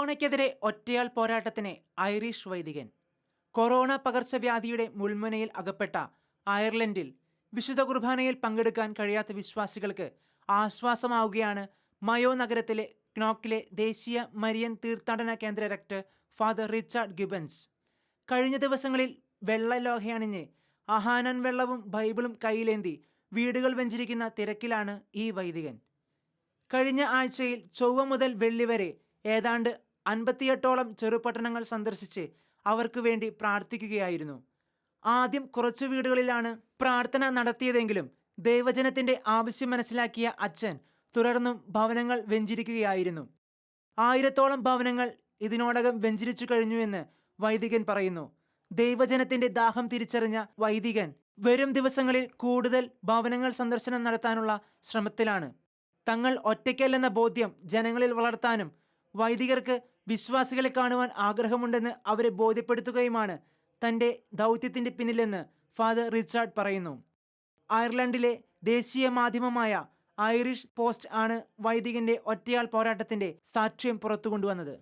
കൊറോണയ്ക്കെതിരെ ഒറ്റയാൾ പോരാട്ടത്തിന് ഐറിഷ് വൈദികൻ. കൊറോണ പകർച്ചവ്യാധിയുടെ മുൾമുനയിൽ അകപ്പെട്ട അയർലൻഡിൽ വിശുദ്ധ കുർബാനയിൽ പങ്കെടുക്കാൻ കഴിയാത്ത വിശ്വാസികൾക്ക് ആശ്വാസമാവുകയാണ് മയോ നഗരത്തിലെ ക്നോക്കിലെ ദേശീയ മരിയൻ തീർത്ഥാടന കേന്ദ്ര ഡയറക്ടർ ഫാദർ റിച്ചാർഡ് ഗിബൻസ്. കഴിഞ്ഞ ദിവസങ്ങളിൽ വെള്ള വെള്ളലോഹയണിഞ്ഞ് അഹാനൻ വെള്ളവും ബൈബിളും കയ്യിലേന്തി വീടുകൾ വെഞ്ചിരിക്കുന്ന തിരക്കിലാണ് ഈ വൈദികൻ. കഴിഞ്ഞ ആഴ്ചയിൽ ചൊവ്വ മുതൽ വെള്ളി വരെ ഏതാണ്ട് അൻപത്തിയെട്ടോളം ചെറുപട്ടണങ്ങൾ സന്ദർശിച്ച് അവർക്ക് വേണ്ടി പ്രാർത്ഥിക്കുകയായിരുന്നു. ആദ്യം കുറച്ചു വീടുകളിലാണ് പ്രാർത്ഥന നടത്തിയതെങ്കിലും ദൈവജനത്തിന്റെ ആവശ്യം മനസ്സിലാക്കിയ അച്ഛൻ തുടർന്നും ഭവനങ്ങൾ വെഞ്ചിരിക്കുകയായിരുന്നു. ആയിരത്തോളം ഭവനങ്ങൾ ഇതിനോടകം വെഞ്ചരിച്ചു കഴിഞ്ഞുവെന്ന് വൈദികൻ പറയുന്നു. ദൈവജനത്തിന്റെ ദാഹം തിരിച്ചറിഞ്ഞ വൈദികൻ വരും ദിവസങ്ങളിൽ കൂടുതൽ ഭവനങ്ങൾ സന്ദർശനം നടത്താനുള്ള ശ്രമത്തിലാണ്. തങ്ങൾ ഒറ്റയ്ക്കല്ലെന്ന ബോധ്യം ജനങ്ങളിൽ വളർത്താനും വൈദികർക്ക് വിശ്വാസികളെ കാണുവാൻ ആഗ്രഹമുണ്ടെന്ന് അവരെ ബോധ്യപ്പെടുത്തുകയുമാണ് തന്റെ ദൗത്യത്തിന്റെ പിന്നിലെന്ന് ഫാദർ റിച്ചാർഡ് പറയുന്നു. അയർലൻഡിലെ ദേശീയ മാധ്യമമായ ഐറിഷ് പോസ്റ്റ് ആണ് വൈദികന്റെ ഒറ്റയാൾ പോരാട്ടത്തിന്റെ സാക്ഷ്യം പുറത്തു കൊണ്ടുവന്നത്